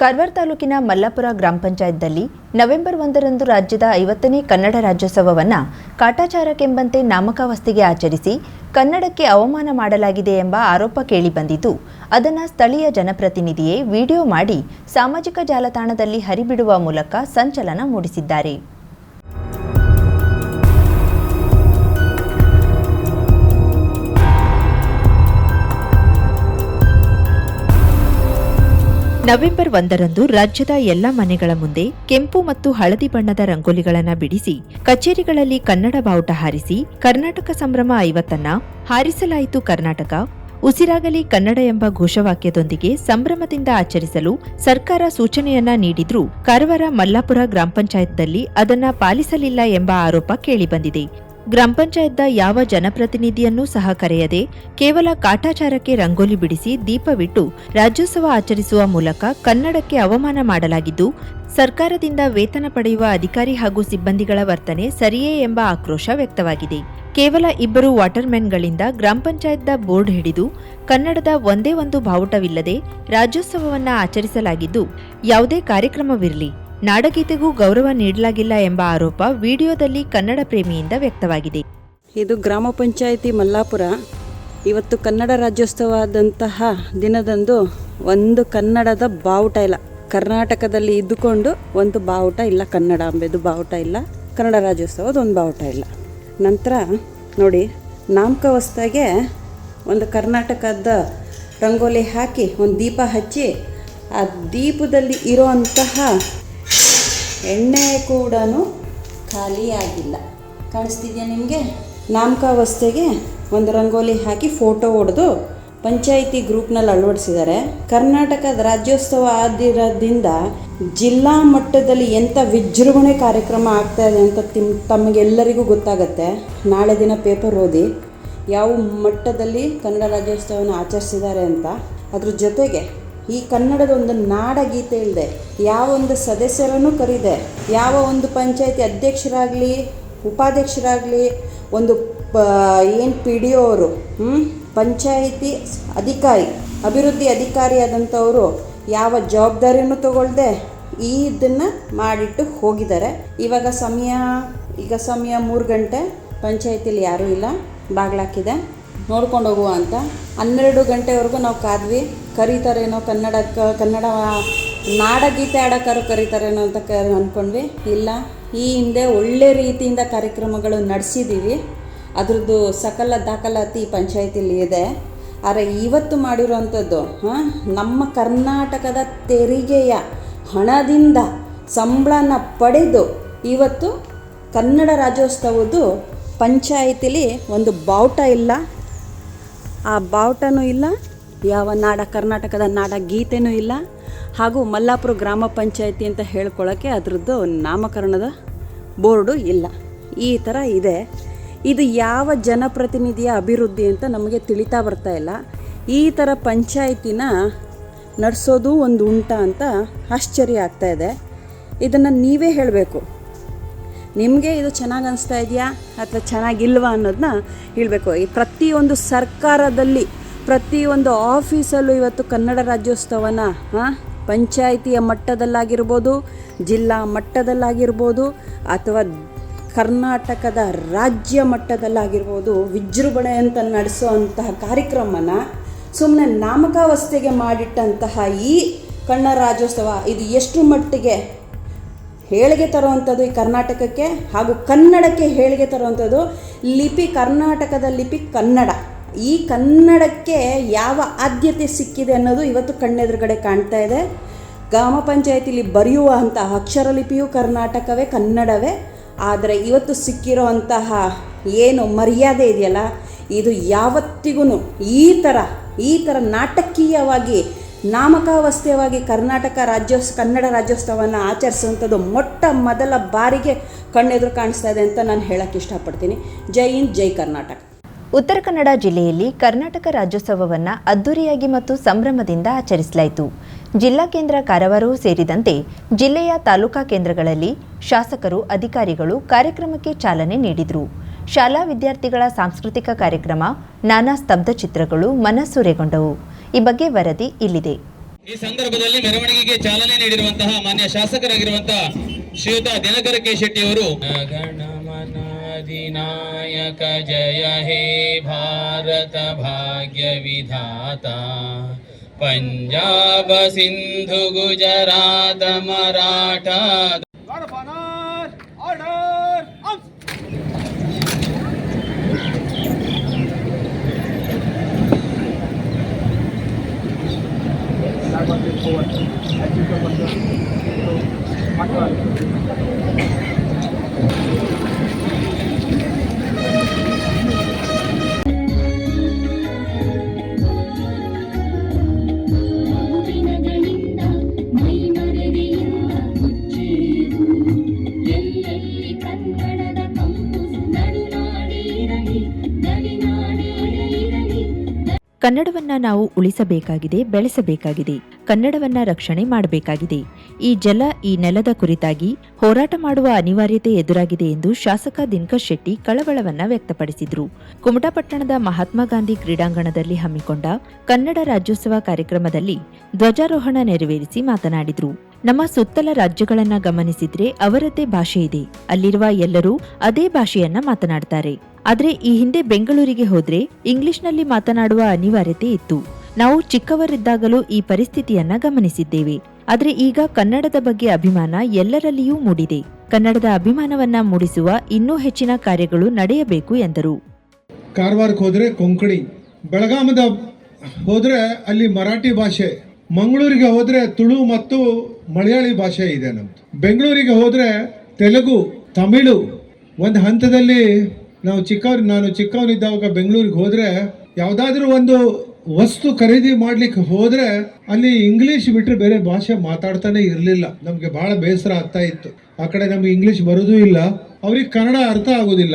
ಕಾರವಾರ ತಾಲೂಕಿನ ಮಲ್ಲಾಪುರ ಗ್ರಾಮ ಪಂಚಾಯತ್ನಲ್ಲಿ ನವೆಂಬರ್ ಒಂದರಂದು ರಾಜ್ಯದ ಐವತ್ತನೇ ಕನ್ನಡ ರಾಜ್ಯೋತ್ಸವವನ್ನು ಕಾಟಾಚಾರಕ್ಕೆಂಬಂತೆ ನಾಮಕಾವಸ್ಥೆಗೆ ಆಚರಿಸಿ ಕನ್ನಡಕ್ಕೆ ಅವಮಾನ ಮಾಡಲಾಗಿದೆ ಎಂಬ ಆರೋಪ ಕೇಳಿಬಂದಿದ್ದು ಅದನ್ನು ಸ್ಥಳೀಯ ಜನಪ್ರತಿನಿಧಿಯೇ ವಿಡಿಯೋ ಮಾಡಿ ಸಾಮಾಜಿಕ ಜಾಲತಾಣದಲ್ಲಿ ಹರಿಬಿಡುವ ಮೂಲಕ ಸಂಚಲನ ಮೂಡಿಸಿದ್ದಾರೆ. ನವೆಂಬರ್ ಒಂದರಂದು ರಾಜ್ಯದ ಎಲ್ಲ ಮನೆಗಳ ಮುಂದೆ ಕೆಂಪು ಮತ್ತು ಹಳದಿ ಬಣ್ಣದ ರಂಗೋಲಿಗಳನ್ನು ಬಿಡಿಸಿ ಕಚೇರಿಗಳಲ್ಲಿ ಕನ್ನಡ ಬಾವುಟ ಹಾರಿಸಿ ಕರ್ನಾಟಕ ಸಂಭ್ರಮ ಐವತ್ತನ್ನ ಹಾರಿಸಲಾಯಿತು ಕರ್ನಾಟಕ. ಉಸಿರಾಗಲಿ ಕನ್ನಡ ಎಂಬ ಘೋಷವಾಕ್ಯದೊಂದಿಗೆ ಸಂಭ್ರಮದಿಂದ ಆಚರಿಸಲು ಸರ್ಕಾರ ಸೂಚನೆಯನ್ನ ನೀಡಿದ್ರೂ ಕಾರವಾರ ಮಲ್ಲಾಪುರ ಗ್ರಾಮ ಪಂಚಾಯತ್ನಲ್ಲಿ ಅದನ್ನ ಪಾಲಿಸಲಿಲ್ಲ ಎಂಬ ಆರೋಪ ಕೇಳಿಬಂದಿದೆ. ಗ್ರಾಮ ಪಂಚಾಯತ್ನ ಯಾವ ಜನಪ್ರತಿನಿಧಿಯನ್ನೂ ಸಹ ಕರೆಯದೆ ಕೇವಲ ಕಾಟಾಚಾರಕ್ಕೆ ರಂಗೋಲಿ ಬಿಡಿಸಿ ದೀಪವಿಟ್ಟು ರಾಜ್ಯೋತ್ಸವ ಆಚರಿಸುವ ಮೂಲಕ ಕನ್ನಡಕ್ಕೆ ಅವಮಾನ ಮಾಡಲಾಗಿದ್ದು, ಸರ್ಕಾರದಿಂದ ವೇತನ ಪಡೆಯುವ ಅಧಿಕಾರಿ ಹಾಗೂ ಸಿಬ್ಬಂದಿಗಳ ವರ್ತನೆ ಸರಿಯೇ ಎಂಬ ಆಕ್ರೋಶ ವ್ಯಕ್ತವಾಗಿದೆ. ಕೇವಲ ಇಬ್ಬರು ವಾಟರ್ಮೆನ್ಗಳಿಂದ ಗ್ರಾಮ ಪಂಚಾಯತ್ನ ಬೋರ್ಡ್ ಹಿಡಿದು ಕನ್ನಡದ ಒಂದೇ ಒಂದು ಬಾವುಟವಿಲ್ಲದೆ ರಾಜ್ಯೋತ್ಸವವನ್ನು ಆಚರಿಸಲಾಗಿದ್ದು, ಯಾವುದೇ ಕಾರ್ಯಕ್ರಮವಿರಲಿ. ನಾಡಗೀತೆಗೂ ಗೌರವ ನೀಡಲಾಗಿಲ್ಲ ಎಂಬ ಆರೋಪ ವಿಡಿಯೋದಲ್ಲಿ ಕನ್ನಡ ಪ್ರೇಮಿಯಿಂದ ವ್ಯಕ್ತವಾಗಿದೆ. ಇದು ಗ್ರಾಮ ಪಂಚಾಯಿತಿ ಮಲ್ಲಾಪುರ. ಇವತ್ತು ಕನ್ನಡ ರಾಜ್ಯೋತ್ಸವದಂತಹ ದಿನದಂದು ಒಂದು ಕನ್ನಡದ ಬಾವುಟ ಇಲ್ಲ. ಕರ್ನಾಟಕದಲ್ಲಿ ಇದ್ದುಕೊಂಡು ಒಂದು ಬಾವುಟ ಇಲ್ಲ, ಕನ್ನಡ ಅಂಬೆದು ಬಾವುಟ ಇಲ್ಲ, ಕನ್ನಡ ರಾಜ್ಯೋತ್ಸವದ ಒಂದು ಬಾವುಟ ಇಲ್ಲ. ನಂತರ ನೋಡಿ ನಾಮಕಾವಸ್ಥೆಗೆ ಒಂದು ಕರ್ನಾಟಕದ ರಂಗೋಲಿ ಹಾಕಿ, ಒಂದು ದೀಪ ಹಚ್ಚಿ, ಆ ದೀಪದಲ್ಲಿ ಇರೋಂತಹ ಎಣ್ಣೆ ಕೂಡ ಖಾಲಿಯಾಗಿಲ್ಲ. ಕಾಣಿಸ್ತಿದೆಯಾ ನಿಮಗೆ? ನಾಮಕಾವಸ್ಥೆಗೆ ಒಂದು ರಂಗೋಲಿ ಹಾಕಿ ಫೋಟೋ ಹೊಡೆದು ಪಂಚಾಯಿತಿ ಗ್ರೂಪ್ನಲ್ಲಿ ಅಳವಡಿಸಿದ್ದಾರೆ. ಕರ್ನಾಟಕದ ರಾಜ್ಯೋತ್ಸವ ಆದಿರೋದ್ರಿಂದ ಜಿಲ್ಲಾ ಮಟ್ಟದಲ್ಲಿ ಎಂಥ ವಿಜೃಂಭಣೆ ಕಾರ್ಯಕ್ರಮ ಆಗ್ತಾ ಇದೆ ಅಂತ ತಿಮ್, ತಮಗೆಲ್ಲರಿಗೂ ಗೊತ್ತಾಗತ್ತೆ. ನಾಳೆ ದಿನ ಪೇಪರ್ ಓದಿ ಯಾವ ಮಟ್ಟದಲ್ಲಿ ಕನ್ನಡ ರಾಜ್ಯೋತ್ಸವನ ಆಚರಿಸಿದ್ದಾರೆ ಅಂತ. ಅದ್ರ ಜೊತೆಗೆ ಈ ಕನ್ನಡದ ಒಂದು ನಾಡಗೀತೆ ಇಲ್ಲದೆ ಯಾವ ಒಂದು ಸದಸ್ಯರನ್ನು ಕರೀದೆ, ಯಾವ ಒಂದು ಪಂಚಾಯತಿ ಅಧ್ಯಕ್ಷರಾಗಲಿ, ಉಪಾಧ್ಯಕ್ಷರಾಗಲಿ, ಒಂದು ಪ, ಏನು ಪಿ ಡಿ ಅವರು ಪಂಚಾಯಿತಿ ಅಧಿಕಾರಿ, ಅಭಿವೃದ್ಧಿ ಅಧಿಕಾರಿ ಆದಂಥವರು ಯಾವ ಜವಾಬ್ದಾರಿಯನ್ನು ತಗೊಳ್ದೆ ಈ ಇದನ್ನು ಮಾಡಿಟ್ಟು ಹೋಗಿದ್ದಾರೆ. ಇವಾಗ ಸಮಯ, ಈಗ ಸಮಯ ಮೂರು ಗಂಟೆ ಪಂಚಾಯತಿಲಿ ಯಾರೂ ಇಲ್ಲ, ಬಾಗ್ಲಾಕಿದೆ. ನೋಡ್ಕೊಂಡು ಹೋಗುವ ಅಂತ. ಹನ್ನೆರಡು ಗಂಟೆವರೆಗೂ ನಾವು ಕಾದ್ವಿ. ಕರೀತಾರೇನೋ ಕನ್ನಡಕ್ಕೆ ಕನ್ನಡ ನಾಡಗೀತೆ ಆಡೋಕ್ಕಾರು ಕರೀತಾರೇನೋ ಅಂತ ಕ ಅಂದ್ಕೊಂಡ್ವಿ ಇಲ್ಲ, ಈ ಹಿಂದೆ ಒಳ್ಳೆ ರೀತಿಯಿಂದ ಕಾರ್ಯಕ್ರಮಗಳು ನಡೆಸಿದ್ದೀವಿ ಅದರದ್ದು ಸಕಲ ದಾಖಲಾತಿ ಪಂಚಾಯತಿಲಿ ಇದೆ. ಆದರೆ ಇವತ್ತು ಮಾಡಿರೋವಂಥದ್ದು, ಹಾಂ, ನಮ್ಮ ಕರ್ನಾಟಕದ ತೆರಿಗೆಯ ಹಣದಿಂದ ಸಂಬಳನ ಪಡೆದು ಇವತ್ತು ಕನ್ನಡ ರಾಜ್ಯೋತ್ಸವದ್ದು ಪಂಚಾಯತಿಲಿ ಒಂದು ಬಾವುಟ ಇಲ್ಲ. ಆ ಬಾವುಟನೂ ಇಲ್ಲ, ಯಾವ ನಾಡ, ಕರ್ನಾಟಕದ ನಾಡ ಗೀತೆನೂ ಇಲ್ಲ. ಹಾಗೂ ಮಲ್ಲಾಪುರ ಗ್ರಾಮ ಪಂಚಾಯಿತಿ ಅಂತ ಹೇಳ್ಕೊಳ್ಳೋಕ್ಕೆ ಅದರದ್ದು ನಾಮಕರಣದ ಬೋರ್ಡು ಇಲ್ಲ. ಈ ಥರ ಇದೆ. ಇದು ಯಾವ ಜನಪ್ರತಿನಿಧಿಯ ಅಭಿವೃದ್ಧಿ ಅಂತ ನಮಗೆ ತಿಳಿತಾ ಬರ್ತಾ ಇಲ್ಲ. ಈ ಥರ ಪಂಚಾಯತಿನ ನಡೆಸೋದು ಒಂದು ಉಂಟ ಅಂತ ಆಶ್ಚರ್ಯ ಆಗ್ತಾ ಇದೆ. ಇದನ್ನು ನೀವೇ ಹೇಳಬೇಕು. ನಿಮಗೆ ಇದು ಚೆನ್ನಾಗಿ ಅನಿಸ್ತಾ ಇದೆಯಾ? ಅಥವಾ ಚೆನ್ನಾಗಿಲ್ವಾ ಅನ್ನೋದನ್ನ ಹೇಳಬೇಕು. ಈ ಪ್ರತಿಯೊಂದು ಸರ್ಕಾರದಲ್ಲಿ, ಪ್ರತಿಯೊಂದು ಆಫೀಸಲ್ಲೂ ಇವತ್ತು ಕನ್ನಡ ರಾಜ್ಯೋತ್ಸವನ ಪಂಚಾಯಿತಿಯ ಮಟ್ಟದಲ್ಲಾಗಿರ್ಬೋದು, ಜಿಲ್ಲಾ ಮಟ್ಟದಲ್ಲಾಗಿರ್ಬೋದು, ಅಥವಾ ಕರ್ನಾಟಕದ ರಾಜ್ಯ ಮಟ್ಟದಲ್ಲಾಗಿರ್ಬೋದು ವಿಜೃಂಭಣೆ ಅಂತ ನಡೆಸುವಂತಹ ಕಾರ್ಯಕ್ರಮನ ಸುಮ್ಮನೆ ನಾಮಕಾವಸ್ಥೆಗೆ ಮಾಡಿಟ್ಟಂತಹ ಈ ಕನ್ನಡ ರಾಜ್ಯೋತ್ಸವ ಇದು ಎಷ್ಟು ಮಟ್ಟಿಗೆ ಹೇಳಿಗೆ ತರುವಂಥದ್ದು ಈ ಕರ್ನಾಟಕಕ್ಕೆ ಹಾಗೂ ಕನ್ನಡಕ್ಕೆ ಹೇಳಿಗೆ ತರುವಂಥದ್ದು ಲಿಪಿ ಕರ್ನಾಟಕದ ಲಿಪಿ ಕನ್ನಡ. ಈ ಕನ್ನಡಕ್ಕೆ ಯಾವ ಆದ್ಯತೆ ಸಿಕ್ಕಿದೆ ಅನ್ನೋದು ಇವತ್ತು ಕಣ್ಣೆದುರುಗಡೆ ಕಾಣ್ತಾ ಇದೆ. ಗ್ರಾಮ ಪಂಚಾಯತಿಲಿ ಬರೆಯುವ ಅಂತಹ ಅಕ್ಷರ ಲಿಪಿಯು ಕರ್ನಾಟಕವೇ, ಕನ್ನಡವೇ. ಆದರೆ ಇವತ್ತು ಸಿಕ್ಕಿರೋ ಅಂತಹ ಏನು ಮರ್ಯಾದೆ ಇದೆಯಲ್ಲ? ಇದು ಯಾವತ್ತಿಗೂ ಈ ಥರ ಈ ಥರ ನಾಟಕೀಯವಾಗಿ ನಾಮಕಾವಸ್ಥೆಯವಾಗಿ ಕರ್ನಾಟಕ ರಾಜ್ಯೋತ್ಸ ಕನ್ನಡ ರಾಜ್ಯೋತ್ಸವವನ್ನು ಆಚರಿಸುವಂಥದ್ದು ಮೊಟ್ಟ ಮೊದಲ ಬಾರಿಗೆ ಕಣ್ಣೆದುರು ಕಾಣಿಸ್ತಾ ಇದೆ ಅಂತ ನಾನು ಹೇಳಕ್ಕೆ ಇಷ್ಟಪಡ್ತೀನಿ. ಜೈ ಹಿಂದ್, ಜೈ ಕರ್ನಾಟಕ. ಉತ್ತರ ಕನ್ನಡ ಜಿಲ್ಲೆಯಲ್ಲಿ ಕರ್ನಾಟಕ ರಾಜ್ಯೋತ್ಸವವನ್ನು ಅದ್ದೂರಿಯಾಗಿ ಮತ್ತು ಸಂಭ್ರಮದಿಂದ ಆಚರಿಸಲಾಯಿತು. ಜಿಲ್ಲಾ ಕೇಂದ್ರ ಕಾರವಾರವೂ ಸೇರಿದಂತೆ ಜಿಲ್ಲೆಯ ತಾಲೂಕಾ ಕೇಂದ್ರಗಳಲ್ಲಿ ಶಾಸಕರು, ಅಧಿಕಾರಿಗಳು ಕಾರ್ಯಕ್ರಮಕ್ಕೆ ಚಾಲನೆ ನೀಡಿದರು. ಶಾಲಾ ವಿದ್ಯಾರ್ಥಿಗಳ ಸಾಂಸ್ಕೃತಿಕ ಕಾರ್ಯಕ್ರಮ, ನಾನಾ ಸ್ತಬ್ಧ ಚಿತ್ರಗಳು ಮನಸೂರೆಗೊಂಡವು. ಈ ಬಗ್ಗೆ ವರದಿ ಇಲ್ಲಿದೆ. ಈ ಸಂದರ್ಭದಲ್ಲಿ ಮೆರವಣಿಗೆಗೆ ಚಾಲನೆ ನೀಡಿರುವಂತಹ ಮಾನ್ಯ ಶಾಸಕರಾಗಿರುವಂತಹ ಶ್ರೀಯುತ ದಿನಕರ ಕೆ ಶೆಟ್ಟಿ ಅವರು ಗಣಮನಾಧಿನಾಯಕ ಜಯ ಹೇ ಭಾರತ ಭಾಗ್ಯ ವಿಧಾತ. ಪಂಜಾಬ ಸಿಂಧು ಗುಜರಾತ ಮರಾಠ ಕನ್ನಡವನ್ನ ನಾವು ಉಳಿಸಬೇಕಾಗಿದೆ ಬೆಳೆಸಬೇಕಾಗಿದೆ. ಕನ್ನಡವನ್ನ ರಕ್ಷಣೆ ಮಾಡಬೇಕಾಗಿದೆ. ಈ ಜಲ ಈ ನೆಲದ ಕುರಿತಾಗಿ ಹೋರಾಟ ಮಾಡುವ ಅನಿವಾರ್ಯತೆ ಎದುರಾಗಿದೆ ಎಂದು ಶಾಸಕ ದಿನಕರ್ ಶೆಟ್ಟಿ ಕಳವಳವನ್ನ ವ್ಯಕ್ತಪಡಿಸಿದ್ರು. ಕುಮಟಾ ಪಟ್ಟಣದ ಮಹಾತ್ಮ ಗಾಂಧಿ ಕ್ರೀಡಾಂಗಣದಲ್ಲಿ ಹಮ್ಮಿಕೊಂಡ ಕನ್ನಡ ರಾಜ್ಯೋತ್ಸವ ಕಾರ್ಯಕ್ರಮದಲ್ಲಿ ಧ್ವಜಾರೋಹಣ ನೆರವೇರಿಸಿ ಮಾತನಾಡಿದರು. ನಮ್ಮ ಸುತ್ತಲ ರಾಜ್ಯಗಳನ್ನ ಗಮನಿಸಿದ್ರೆ ಅವರದ್ದೇ ಭಾಷೆ ಇದೆ. ಅಲ್ಲಿರುವ ಎಲ್ಲರೂ ಅದೇ ಭಾಷೆಯನ್ನ ಮಾತನಾಡ್ತಾರೆ. ಆದ್ರೆ ಈ ಹಿಂದೆ ಬೆಂಗಳೂರಿಗೆ ಹೋದ್ರೆ ಇಂಗ್ಲಿಷ್ನಲ್ಲಿ ಮಾತನಾಡುವ ಅನಿವಾರ್ಯತೆ ಇತ್ತು. ನಾವು ಚಿಕ್ಕವರಿದ್ದಾಗಲೂ ಈ ಪರಿಸ್ಥಿತಿಯನ್ನ ಗಮನಿಸಿದ್ದೇವೆ. ಆದರೆ ಈಗ ಕನ್ನಡದ ಬಗ್ಗೆ ಅಭಿಮಾನ ಎಲ್ಲರಲ್ಲಿಯೂ ಮೂಡಿದೆ. ಕನ್ನಡದ ಅಭಿಮಾನವನ್ನ ಮೂಡಿಸುವ ಇನ್ನೂ ಹೆಚ್ಚಿನ ಕಾರ್ಯಗಳು ನಡೆಯಬೇಕು ಎಂದರು. ಕಾರವಾರಕ್ಕೆ ಹೋದರೆ ಕೊಂಕಣಿ, ಬೆಳಗಾಮದ ಹೋದರೆ ಅಲ್ಲಿ ಮರಾಠಿ ಭಾಷೆ, ಮಂಗಳೂರಿಗೆ ಹೋದರೆ ತುಳು ಮತ್ತು ಮಲಯಾಳಿ ಭಾಷೆ ಇದೆ ನಮ್ದು. ಬೆಂಗಳೂರಿಗೆ ಹೋದರೆ ತೆಲುಗು, ತಮಿಳು, ಒಂದು ಹಂತದಲ್ಲಿ ನಾವು ಚಿಕ್ಕವ್ರು, ನಾನು ಚಿಕ್ಕವನಿದ್ದಾಗ ಬೆಂಗಳೂರಿಗೆ ಹೋದರೆ ಯಾವುದಾದ್ರೂ ಒಂದು ವಸ್ತು ಖರೀದಿ ಮಾಡ್ಲಿಕ್ಕೆ ಹೋದ್ರೆ ಅಲ್ಲಿ ಇಂಗ್ಲಿಷ್ ಬಿಟ್ಟರೆ ಬೇರೆ ಭಾಷೆ ಮಾತಾಡ್ತಾನೆ ಇರಲಿಲ್ಲ. ನಮಗೆ ಬಹಳ ಬೇಸರ ಆಗ್ತಾ ಇತ್ತು. ಆ ಕಡೆ ನಮ್ಗೆ ಇಂಗ್ಲಿಷ್ ಬರೋದೂ ಇಲ್ಲ. ಅವ್ರಿಗೆ ಕನ್ನಡ ಅರ್ಥ ಆಗೋದಿಲ್ಲ.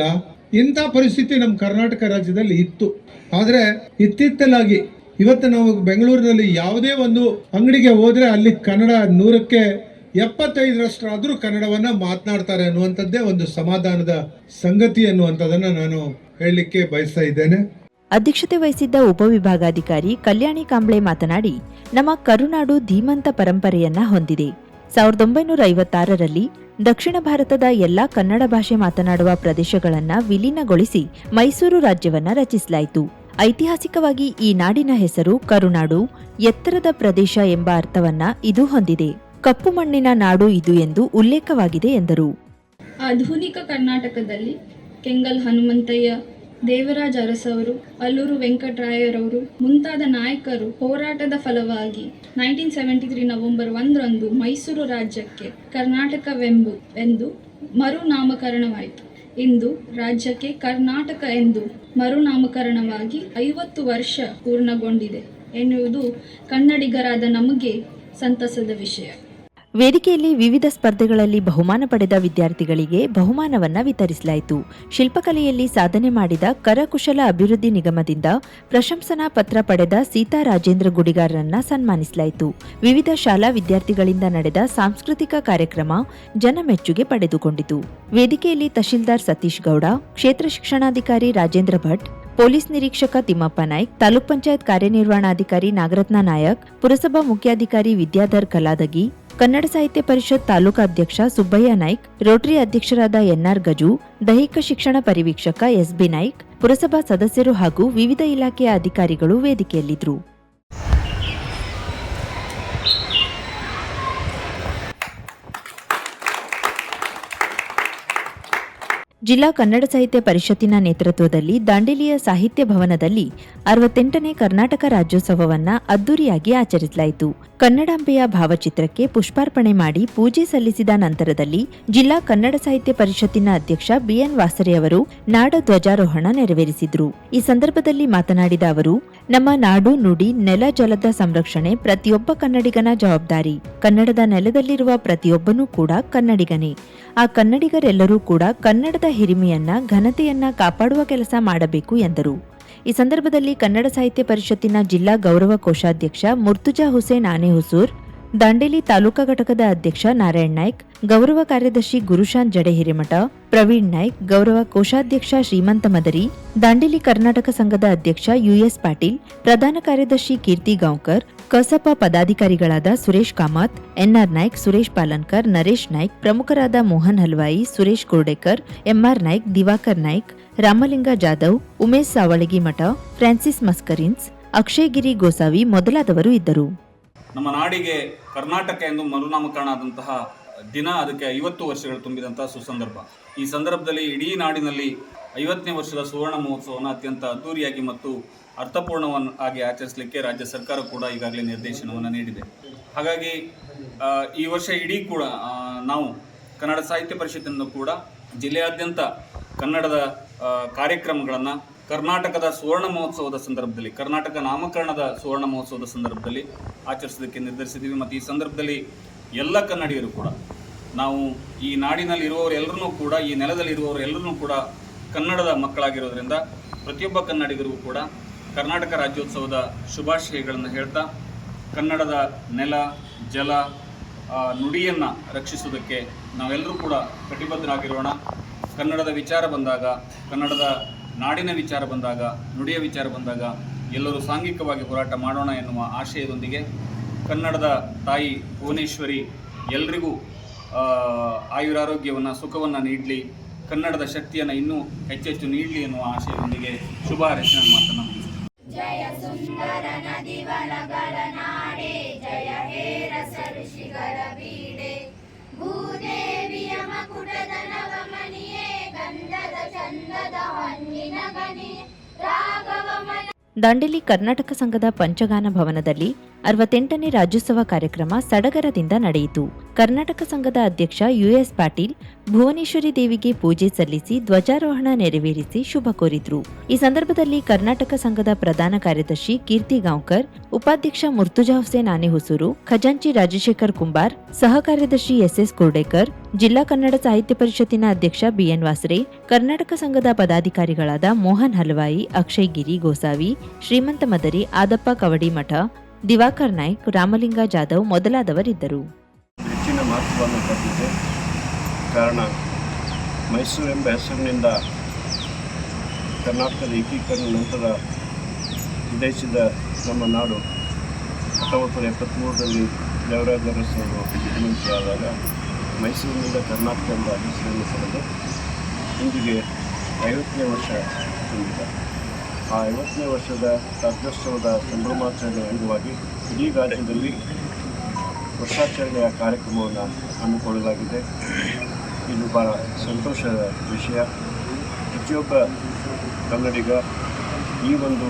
ಇಂಥ ಪರಿಸ್ಥಿತಿ ನಮ್ಮ ಕರ್ನಾಟಕ ರಾಜ್ಯದಲ್ಲಿ ಇತ್ತು. ಆದರೆ ಇತ್ತಿತ್ತಲಾಗಿ ಇವತ್ತು ನಾವು ಬೆಂಗಳೂರಿನಲ್ಲಿ ಯಾವುದೇ ಒಂದು ಅಂಗಡಿಗೆ ಹೋದ್ರೆ ಅಲ್ಲಿ ಕನ್ನಡ ನೂರಕ್ಕೆ ಎಪ್ಪತ್ತೈದರಷ್ಟಾದರೂ ಕನ್ನಡವನ್ನ ಮಾತನಾಡ್ತಾರೆ ಅನ್ನುವಂಥದ್ದೇ ಒಂದು ಸಮಾಧಾನದ ಸಂಗತಿ ಅನ್ನುವಂಥದ್ದನ್ನು ನಾನು ಹೇಳಲಿಕ್ಕೆ ಬಯಸ್ತಾ ಇದ್ದೇನೆ. ಅಧ್ಯಕ್ಷತೆ ವಹಿಸಿದ್ದ ಉಪವಿಭಾಗಾಧಿಕಾರಿ ಕಲ್ಯಾಣಿ ಕಾಂಬ್ಳೆ ಮಾತನಾಡಿ, ನಮ್ಮ ಕರುನಾಡು ಧೀಮಂತ ಪರಂಪರೆಯನ್ನ ಹೊಂದಿದೆ. ಸಾವಿರದ ಒಂಬೈನೂರ ಐವತ್ತಾರರಲ್ಲಿ ದಕ್ಷಿಣ ಭಾರತದ ಎಲ್ಲಾ ಕನ್ನಡ ಭಾಷೆ ಮಾತನಾಡುವ ಪ್ರದೇಶಗಳನ್ನು ವಿಲೀನಗೊಳಿಸಿ ಮೈಸೂರು ರಾಜ್ಯವನ್ನ ರಚಿಸಲಾಯಿತು. ಐತಿಹಾಸಿಕವಾಗಿ ಈ ನಾಡಿನ ಹೆಸರು ಕರುನಾಡು, ಎತ್ತರದ ಪ್ರದೇಶ ಎಂಬ ಅರ್ಥವನ್ನ ಇದು ಹೊಂದಿದೆ. ಕಪ್ಪು ಮಣ್ಣಿನ ನಾಡು ಇದು ಎಂದು ಉಲ್ಲೇಖವಾಗಿದೆ ಎಂದರು. ಆಧುನಿಕ ಕರ್ನಾಟಕದಲ್ಲಿ ಕೆಂಗಲ್ ಹನುಮಂತಯ್ಯ ದೇವರಾಜ ಅರಸವರು, ಅಲ್ಲೂರು ವೆಂಕಟರಾಯರವರು, ಮುಂತಾದ ನಾಯಕರು ಹೋರಾಟದ ಫಲವಾಗಿ ನೈನ್ಟೀನ್ ಸೆವೆಂಟಿ ತ್ರೀ ನವೆಂಬರ್ ಒಂದರಂದು ಮೈಸೂರು ರಾಜ್ಯಕ್ಕೆ ಕರ್ನಾಟಕವೆಂಬು, ಎಂದು ಮರುನಾಮಕರಣವಾಯಿತು. ಇಂದು ರಾಜ್ಯಕ್ಕೆ ಕರ್ನಾಟಕ ಎಂದು ಮರುನಾಮಕರಣವಾಗಿ ಐವತ್ತು ವರ್ಷ ಪೂರ್ಣಗೊಂಡಿದೆ. ಎನ್ನುವುದು ಕನ್ನಡಿಗರಾದ ನಮಗೆ ಸಂತಸದ ವಿಷಯ. ವೇದಿಕೆಯಲ್ಲಿ ವಿವಿಧ ಸ್ಪರ್ಧೆಗಳಲ್ಲಿ ಬಹುಮಾನ ಪಡೆದ ವಿದ್ಯಾರ್ಥಿಗಳಿಗೆ ಬಹುಮಾನವನ್ನ ವಿತರಿಸಲಾಯಿತು. ಶಿಲ್ಪಕಲೆಯಲ್ಲಿ ಸಾಧನೆ ಮಾಡಿದ ಕರಕುಶಲ ಅಭಿವೃದ್ಧಿ ನಿಗಮದಿಂದ ಪ್ರಶಂಸನಾ ಪತ್ರ ಪಡೆದ ಸೀತಾ ರಾಜೇಂದ್ರ ಗುಡಿಗಾರರನ್ನ ಸನ್ಮಾನಿಸಲಾಯಿತು. ವಿವಿಧ ಶಾಲಾ ವಿದ್ಯಾರ್ಥಿಗಳಿಂದ ನಡೆದ ಸಾಂಸ್ಕೃತಿಕ ಕಾರ್ಯಕ್ರಮ ಜನಮೆಚ್ಚುಗೆ ಪಡೆದುಕೊಂಡಿತು. ವೇದಿಕೆಯಲ್ಲಿ ತಹಶೀಲ್ದಾರ್ ಸತೀಶ್ ಗೌಡ, ಕ್ಷೇತ್ರ ಶಿಕ್ಷಣಾಧಿಕಾರಿ ರಾಜೇಂದ್ರ ಭಟ್, ಪೊಲೀಸ್ ನಿರೀಕ್ಷಕ ತಿಮ್ಮಪ್ಪ ನಾಯ್ಕ್, ತಾಲೂಕ್ ಪಂಚಾಯತ್ ಕಾರ್ಯನಿರ್ವಹಣಾಧಿಕಾರಿ ನಾಗರತ್ನ ನಾಯಕ್, ಪುರಸಭಾ ಮುಖ್ಯಾಧಿಕಾರಿ ವಿದ್ಯಾಧರ್ ಕಲಾದಗಿ ಕನ್ನಡ ಸಾಹಿತ್ಯ ಪರಿಷತ್ ತಾಲೂಕಾ ಅಧ್ಯಕ್ಷ ಸುಬ್ಬಯ್ಯ ನಾಯ್ಕ್, ರೋಟರಿ ಅಧ್ಯಕ್ಷರಾದ ಎನ್ಆರ್ ಗಜು, ದೈಹಿಕ ಶಿಕ್ಷಣ ಪರಿವೀಕ್ಷಕ ಎಸ್ಬಿ ನಾಯ್ಕ್, ಪುರಸಭಾ ಸದಸ್ಯರು ಹಾಗೂ ವಿವಿಧ ಇಲಾಖೆಯ ಅಧಿಕಾರಿಗಳು ವೇದಿಕೆಯಲ್ಲಿದ್ದರು. ಜಿಲ್ಲಾ ಕನ್ನಡ ಸಾಹಿತ್ಯ ಪರಿಷತ್ತಿನ ನೇತೃತ್ವದಲ್ಲಿ ದಾಂಡೇಲಿಯ ಸಾಹಿತ್ಯ ಭವನದಲ್ಲಿ ಅರವತ್ತೆಂಟನೇ ಕರ್ನಾಟಕ ರಾಜ್ಯೋತ್ಸವವನ್ನು ಅದ್ದೂರಿಯಾಗಿ ಆಚರಿಸಲಾಯಿತು. ಕನ್ನಡಾಂಬೆಯ ಭಾವಚಿತ್ರಕ್ಕೆ ಪುಷ್ಪಾರ್ಪಣೆ ಮಾಡಿ ಪೂಜೆ ಸಲ್ಲಿಸಿದ ನಂತರದಲ್ಲಿ ಜಿಲ್ಲಾ ಕನ್ನಡ ಸಾಹಿತ್ಯ ಪರಿಷತ್ತಿನ ಅಧ್ಯಕ್ಷ ಬಿಎನ್ ವಾಸರೆ ಅವರು ನಾಡ ಧ್ವಜಾರೋಹಣ ನೆರವೇರಿಸಿದರು. ಈ ಸಂದರ್ಭದಲ್ಲಿ ಮಾತನಾಡಿದ ಅವರು, ನಮ್ಮ ನಾಡು ನುಡಿ ನೆಲ ಜಲದ ಸಂರಕ್ಷಣೆ ಪ್ರತಿಯೊಬ್ಬ ಕನ್ನಡಿಗನ ಜವಾಬ್ದಾರಿ. ಕನ್ನಡದ ನೆಲದಲ್ಲಿರುವ ಪ್ರತಿಯೊಬ್ಬನೂ ಕೂಡ ಕನ್ನಡಿಗನೇ. ಆ ಕನ್ನಡಿಗರೆಲ್ಲರೂ ಕೂಡ ಕನ್ನಡದ ಹಿರಿಮೆಯನ್ನ, ಘನತೆಯನ್ನ ಕಾಪಾಡುವ ಕೆಲಸ ಮಾಡಬೇಕು ಎಂದರು. ಈ ಸಂದರ್ಭದಲ್ಲಿ ಕನ್ನಡ ಸಾಹಿತ್ಯ ಪರಿಷತ್ತಿನ ಜಿಲ್ಲಾ ಗೌರವ ಕೋಶಾಧ್ಯಕ್ಷ ಮುರ್ತುಜಾ ಹುಸೇನ್ ಆನೆ ಹುಸೂರ್ ದಾಂಡೇಲಿ ತಾಲೂಕಾ ಘಟಕದ ಅಧ್ಯಕ್ಷ ನಾರಾಯಣ್ ನಾಯ್ಕ್, ಗೌರವ ಕಾರ್ಯದರ್ಶಿ ಗುರುಶಾಂತ್ ಜಡೆ ಹಿರೇಮಠ ಪ್ರವೀಣ್ ನಾಯ್ಕ್, ಗೌರವ ಕೋಶಾಧ್ಯಕ್ಷ ಶ್ರೀಮಂತ ಮದರಿ, ದಾಂಡೇಲಿ ಕರ್ನಾಟಕ ಸಂಘದ ಅಧ್ಯಕ್ಷ ಯುಎಸ್ ಪಾಟೀಲ್, ಪ್ರಧಾನ ಕಾರ್ಯದರ್ಶಿ ಕೀರ್ತಿ ಗಾಂವ್ಕರ್, ಕಸಪ ಪದಾಧಿಕಾರಿಗಳಾದ ಸುರೇಶ್ ಕಾಮತ್ ಎನ್ಆರ್ ನಾಯ್ಕ್, ಸುರೇಶ್ ಪಾಲನ್ಕರ್, ನರೇಶ್ ನಾಯ್ಕ್, ಪ್ರಮುಖರಾದ Mohan Halwai, Suresh Kurdekar MR Naik, Diwakar Naik, Ramalinga Jadhav, Umesh Savalagi Math, Francis Mascarenhas, Akshay Giri Gosavi ಮೊದಲಾದವರು ಇದ್ದರು. ನಮ್ಮ ನಾಡಿಗೆ ಕರ್ನಾಟಕ ಎಂದು ಮರುನಾಮಕರಣ ಆದಂತಹ ದಿನ ಅದಕ್ಕೆ ಐವತ್ತು ವರ್ಷಗಳು ತುಂಬಿದಂತಹ ಸುಸಂದರ್ಭ. ಈ ಸಂದರ್ಭದಲ್ಲಿ ಇಡೀ ನಾಡಿನಲ್ಲಿ ಐವತ್ತನೇ ವರ್ಷದ ಸುವರ್ಣ ಮಹೋತ್ಸವವನ್ನು ಅತ್ಯಂತ ಅದ್ದೂರಿಯಾಗಿ ಮತ್ತು ಅರ್ಥಪೂರ್ಣವನ್ನು ಆಗಿ ಆಚರಿಸಲಿಕ್ಕೆ ರಾಜ್ಯ ಸರ್ಕಾರ ಕೂಡ ಈಗಾಗಲೇ ನಿರ್ದೇಶನವನ್ನು ನೀಡಿದೆ. ಹಾಗಾಗಿ ಈ ವರ್ಷ ಇಡೀ ಕೂಡ ನಾವು ಕನ್ನಡ ಸಾಹಿತ್ಯ ಪರಿಷತ್ತಿನಿಂದ ಕೂಡ ಜಿಲ್ಲೆಯಾದ್ಯಂತ ಕನ್ನಡದ ಕಾರ್ಯಕ್ರಮಗಳನ್ನು ಕರ್ನಾಟಕದ ಸುವರ್ಣ ಮಹೋತ್ಸವದ ಸಂದರ್ಭದಲ್ಲಿ, ಕರ್ನಾಟಕ ನಾಮಕರಣದ ಸುವರ್ಣ ಮಹೋತ್ಸವದ ಸಂದರ್ಭದಲ್ಲಿ ಆಚರಿಸೋದಕ್ಕೆ ನಿರ್ಧರಿಸಿದ್ದೀವಿ. ಮತ್ತು ಈ ಸಂದರ್ಭದಲ್ಲಿ ಎಲ್ಲ ಕನ್ನಡಿಗರು ಕೂಡ, ನಾವು ಈ ನಾಡಿನಲ್ಲಿ ಇರುವವರೆಲ್ಲರೂ ಕೂಡ, ಈ ನೆಲದಲ್ಲಿ ಇರುವವರೆಲ್ಲರೂ ಕೂಡ ಕನ್ನಡದ ಮಕ್ಕಳಾಗಿರೋದ್ರಿಂದ ಪ್ರತಿಯೊಬ್ಬ ಕನ್ನಡಿಗರಿಗೂ ಕೂಡ ಕರ್ನಾಟಕ ರಾಜ್ಯೋತ್ಸವದ ಶುಭಾಶಯಗಳನ್ನು ಹೇಳ್ತಾ, ಕನ್ನಡದ ನೆಲ, ಜಲ ನುಡಿಯನ್ನು ರಕ್ಷಿಸುವುದಕ್ಕೆ ನಾವೆಲ್ಲರೂ ಕೂಡ ಕಟಿಬದ್ಧರಾಗಿರೋಣ. ಕನ್ನಡದ ವಿಚಾರ ಬಂದಾಗ, ಕನ್ನಡದ ನಾಡಿನ ವಿಚಾರ ಬಂದಾಗ, ನುಡಿಯ ವಿಚಾರ ಬಂದಾಗ ಎಲ್ಲರೂ ಸಾಂಘಿಕವಾಗಿ ಹೋರಾಟ ಮಾಡೋಣ ಎನ್ನುವ ಆಶಯದೊಂದಿಗೆ ಕನ್ನಡದ ತಾಯಿ ಭುವನೇಶ್ವರಿ ಎಲ್ರಿಗೂ ಆಯುರಾರೋಗ್ಯವನ್ನು, ಸುಖವನ್ನು ನೀಡಲಿ, ಕನ್ನಡದ ಶಕ್ತಿಯನ್ನು ಇನ್ನೂ ಹೆಚ್ಚೆಚ್ಚು ನೀಡಲಿ ಎನ್ನುವ ಆಶಯದೊಂದಿಗೆ ಶುಭ ಹಾರೈಸಿ ಜಯ ಸುಂದರ ನಾಡೆ, ಜಯ ಬೀಡೆ. ಭೂದೇವಿಯ ಮಕುಟದ ದಾಂಡೇಲಿ ಕರ್ನಾಟಕ ಸಂಘದ ಪಂಚಗಾನ ಭವನದಲ್ಲಿ ಅರವತ್ತೆಂಟನೇ ರಾಜ್ಯೋತ್ಸವ ಕಾರ್ಯಕ್ರಮ ಸಡಗರದಿಂದ ನಡೆಯಿತು. ಕರ್ನಾಟಕ ಸಂಘದ ಅಧ್ಯಕ್ಷ ಯುಎಸ್ ಪಾಟೀಲ್ ಭುವನೇಶ್ವರಿ ದೇವಿಗೆ ಪೂಜೆ ಸಲ್ಲಿಸಿ ಧ್ವಜಾರೋಹಣ ನೆರವೇರಿಸಿ ಶುಭ ಕೋರಿದ್ರು. ಈ ಸಂದರ್ಭದಲ್ಲಿ ಕರ್ನಾಟಕ ಸಂಘದ ಪ್ರಧಾನ ಕಾರ್ಯದರ್ಶಿ ಕೀರ್ತಿ ಗಾಂವ್ಕರ್, ಉಪಾಧ್ಯಕ್ಷ ಮುರ್ತುಜಾ ಹುಸೇನ್ ಆನೆಹುಸೂರು, ಖಜಾಂಚಿ ರಾಜಶೇಖರ್ ಕುಂಬಾರ್ ಸಹ ಕಾರ್ಯದರ್ಶಿ ಎಸ್ಎಸ್ ಕುರ್ಡೇಕರ್ ಜಿಲ್ಲಾ ಕನ್ನಡ ಸಾಹಿತ್ಯ ಪರಿಷತ್ತಿನ ಅಧ್ಯಕ್ಷ ಬಿಎನ್ ವಾಸರೆ, ಕರ್ನಾಟಕ ಸಂಘದ ಪದಾಧಿಕಾರಿಗಳಾದ ಮೋಹನ್ ಹಲ್ವಾಯಿ, ಅಕ್ಷಯ್ ಗಿರಿ ಗೋಸಾವಿ, ಶ್ರೀಮಂತ ಮದರಿ ಆದಪ್ಪ ಕವಡಿ ಮಠ, ದಿವಾಕರ್ ನಾಯ್ಕ್, ರಾಮಲಿಂಗ ಜಾಧವ್ ಮೊದಲಾದವರಿದ್ದರು. ಮಹತ್ವವನ್ನು ಪಡೆದಿದೆ. ಕಾರಣ, ಮೈಸೂರು ಎಂಬ ಹೆಸರಿನಿಂದ ಕರ್ನಾಟಕದ ಏಕೀಕರಣ ನಂತರ ವಿದೇಶದ ನಮ್ಮ ನಾಡು ಹತ್ತೊಂಬತ್ತು ನೂರ ಎಪ್ಪತ್ತ್ಮೂರರಲ್ಲಿ ದೇವರಾಜ ಅರಸು ಅವರು ಮುಖ್ಯಮಂತ್ರಿ ಆದಾಗ ಮೈಸೂರಿನಿಂದ ಕರ್ನಾಟಕ ಎಂಬ ಹೆಸರನ್ನು ಪಡೆದು ಇಂದಿಗೆ ಐವತ್ತನೇ ವರ್ಷ ತುಂಬಿದೆ. ಆ ಐವತ್ತನೇ ವರ್ಷದ ರಾಜ್ಯೋತ್ಸವದ ಸಂಭ್ರಮಾಚರಣೆ ಅಂಗವಾಗಿ ಇಡೀ ರಾಜ್ಯದಲ್ಲಿ ವರ್ಷಾಚರಣೆಯ ಕಾರ್ಯಕ್ರಮವನ್ನು ಹಮ್ಮಿಕೊಳ್ಳಲಾಗಿದೆ. ಇದು ಭಾಳ ಸಂತೋಷದ ವಿಷಯ. ಪ್ರತಿಯೊಬ್ಬ ಕನ್ನಡಿಗ ಈ ಒಂದು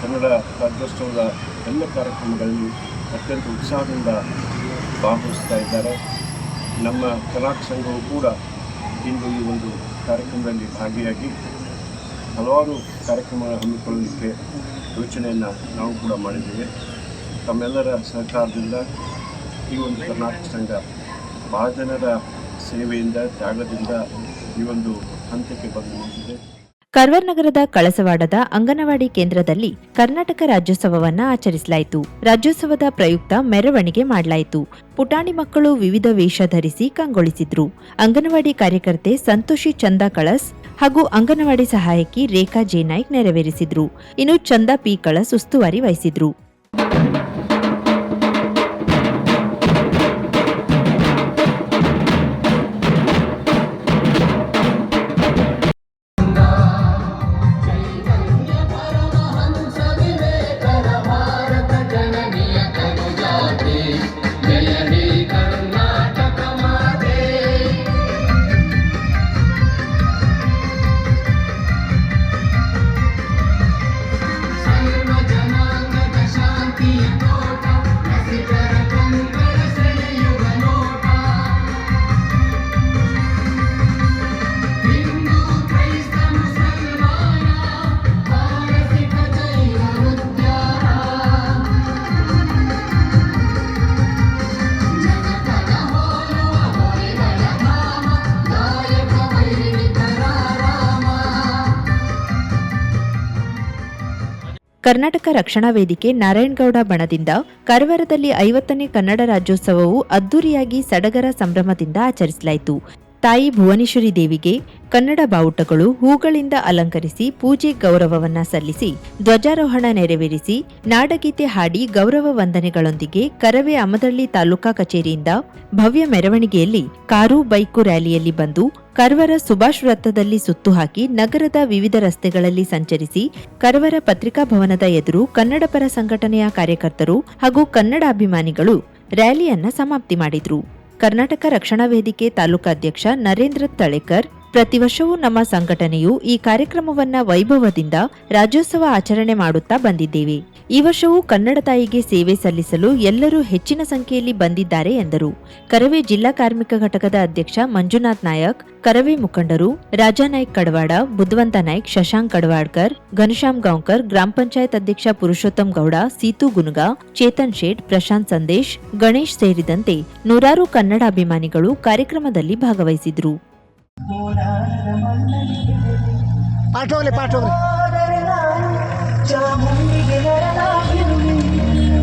ಕನ್ನಡ ರಾಜ್ಯೋತ್ಸವದ ಎಲ್ಲ ಕಾರ್ಯಕ್ರಮಗಳಲ್ಲಿ ಅತ್ಯಂತ ಉತ್ಸಾಹದಿಂದ ಭಾಗವಹಿಸ್ತಾ ಇದ್ದಾರೆ. ನಮ್ಮ ಕಲಾ ಸಂಘವು ಕೂಡ ಇಂದು ಈ ಒಂದು ಕಾರ್ಯಕ್ರಮದಲ್ಲಿ ಭಾಗಿಯಾಗಿ ಹಲವಾರು ಕಾರ್ಯಕ್ರಮಗಳನ್ನು ಹಮ್ಮಿಕೊಳ್ಳಲಿಕ್ಕೆ ಯೋಚನೆಯನ್ನು ನಾವು ಕೂಡ ಮಾಡಿದ್ದೇವೆ. ತಮ್ಮೆಲ್ಲರ ಸಹಕಾರದಿಂದ ಈ ಒಂದು ಕರ್ನಾಟಕ ಸಂಘ ಬಹಳ ಜನರ ಸೇವೆಯಿಂದ, ತ್ಯಾಗದಿಂದ ಈ ಒಂದು ಹಂತಕ್ಕೆ ಬಂದು ನಿಂತಿದೆ. ಕರ್ವರ್ ನಗರದ ಕಳಸವಾಡದ ಅಂಗನವಾಡಿ ಕೇಂದ್ರದಲ್ಲಿ ಕರ್ನಾಟಕ ರಾಜ್ಯೋತ್ಸವವನ್ನ ಆಚರಿಸಲಾಯಿತು. ರಾಜ್ಯೋತ್ಸವದ ಪ್ರಯುಕ್ತ ಮೆರವಣಿಗೆ ಮಾಡಲಾಯಿತು. ಪುಟಾಣಿ ಮಕ್ಕಳು ವಿವಿಧ ವೇಷ ಧರಿಸಿ ಕಂಗೊಳಿಸಿದ್ರು. ಅಂಗನವಾಡಿ ಕಾರ್ಯಕರ್ತೆ ಸಂತೋಷಿ ಚಂದಾ ಕಳಸ್ ಹಾಗೂ ಅಂಗನವಾಡಿ ಸಹಾಯಕಿ ರೇಖಾ ಜೇನಾಯ್ಕ್ ನೆರವೇರಿಸಿದ್ರು. ಇನ್ನು ಚಂದಾ ಪಿ ಕಳಸ್ ಉಸ್ತುವಾರಿ ವಹಿಸಿದ್ರು. ಕರ್ನಾಟಕ ರಕ್ಷಣಾ ವೇದಿಕೆ ನಾರಾಯಣಗೌಡ ಬಣದಿಂದ ಕಾರವಾರದಲ್ಲಿ ಐವತ್ತನೇ ಕನ್ನಡ ರಾಜ್ಯೋತ್ಸವವು ಅದ್ದೂರಿಯಾಗಿ ಸಡಗರ ಸಂಭ್ರಮದಿಂದ ಆಚರಿಸಲಾಯಿತು. ತಾಯಿ ಭುವನೇಶ್ವರಿ ದೇವಿಗೆ ಕನ್ನಡ ಬಾವುಟಗಳು ಹೂಗಳಿಂದ ಅಲಂಕರಿಸಿ ಪೂಜೆ ಗೌರವವನ್ನ ಸಲ್ಲಿಸಿ ಧ್ವಜಾರೋಹಣ ನೆರವೇರಿಸಿ ನಾಡಗೀತೆ ಹಾಡಿ ಗೌರವ ವಂದನೆಗಳೊಂದಿಗೆ ಕರವೇ ಅಮದಳ್ಳಿ ತಾಲೂಕಾ ಕಚೇರಿಯಿಂದ ಭವ್ಯ ಮೆರವಣಿಗೆಯಲ್ಲಿ ಕಾರು, ಬೈಕು ರ್ಯಾಲಿಯಲ್ಲಿ ಬಂದು ಕರ್ವರ ಸುಭಾಷ್ ವೃತ್ತದಲ್ಲಿ ಸುತ್ತು ಹಾಕಿ ನಗರದ ವಿವಿಧ ರಸ್ತೆಗಳಲ್ಲಿ ಸಂಚರಿಸಿ ಕರ್ವರ ಪತ್ರಿಕಾ ಭವನದ ಎದುರು ಕನ್ನಡ ಪರ ಸಂಘಟನೆಯ ಕಾರ್ಯಕರ್ತರು ಹಾಗೂ ಕನ್ನಡ ಅಭಿಮಾನಿಗಳು ರ್ಯಾಲಿಯನ್ನ ಸಮಾಪ್ತಿ ಮಾಡಿದ್ರು. ಕರ್ನಾಟಕ ರಕ್ಷಣಾ ವೇದಿಕೆ ತಾಲೂಕಾಧ್ಯಕ್ಷ ನರೇಂದ್ರ ತಳೇಕರ್ ಪ್ರತಿ ವರ್ಷವೂ ನಮ್ಮ ಸಂಘಟನೆಯು ಈ ಕಾರ್ಯಕ್ರಮವನ್ನ ವೈಭವದಿಂದ ರಾಜ್ಯೋತ್ಸವ ಆಚರಣೆ ಮಾಡುತ್ತಾ ಬಂದಿದ್ದೇವೆ. ಈ ವರ್ಷವೂ ಕನ್ನಡ ತಾಯಿಗೆ ಸೇವೆ ಸಲ್ಲಿಸಲು ಎಲ್ಲರೂ ಹೆಚ್ಚಿನ ಸಂಖ್ಯೆಯಲ್ಲಿ ಬಂದಿದ್ದಾರೆ ಎಂದರು. ಕರವೇ ಜಿಲ್ಲಾ ಕಾರ್ಮಿಕ ಘಟಕದ ಅಧ್ಯಕ್ಷ ಮಂಜುನಾಥ್ ನಾಯಕ್, ಕರವೇ ಮುಖಂಡರು ರಾಜಾನಾಯ್ಕ್ ಕಡವಾಡ, ಬುದ್ಧವಂತ ನಾಯ್ಕ್, ಶಶಾಂಕ್ ಕಡವಾಡ್ಕರ್, ಘನಶ್ಯಾಮ್ ಗಾಂವ್ಕರ್, ಗ್ರಾಮ ಪಂಚಾಯತ್ ಅಧ್ಯಕ್ಷ ಪುರುಷೋತ್ತಮ್ ಗೌಡ, ಸೀತು ಗುನುಗ, ಚೇತನ್ ಶೇಟ್, ಪ್ರಶಾಂತ್ ಸಂದೇಶ್, ಗಣೇಶ್ ಸೇರಿದಂತೆ ನೂರಾರು ಕನ್ನಡ ಅಭಿಮಾನಿಗಳು ಕಾರ್ಯಕ್ರಮದಲ್ಲಿ ಭಾಗವಹಿಸಿದ್ರು. ಪಾಠೋಗ್ಲಿ ಪಾಠೋಗ್ಲಿ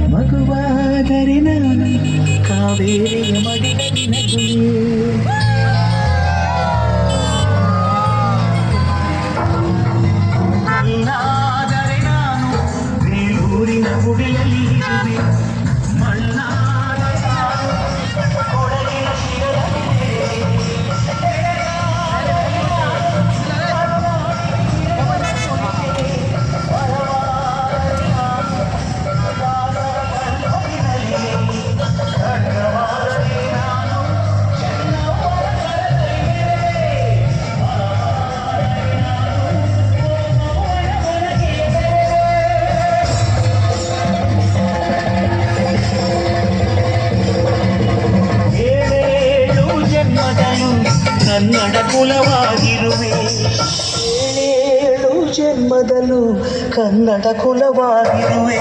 ಮಗುವಾದರೆ ನಾನು ಕಾವೇರಿಯ ಮಡಿಲಿನ ಮಣ್ಣಾದರೆ ನಾನು ಬೇಲೂರಿನ ಗುಡಿಯಲ್ಲಿ ಇರುವೆ ಕನ್ನಡ ಕುಲವಾಗಿರುವೆ ಏಳೇಳು ಜನ್ಮದಲ್ಲೂ ಕನ್ನಡ ಕುಲವಾಗಿರುವೆ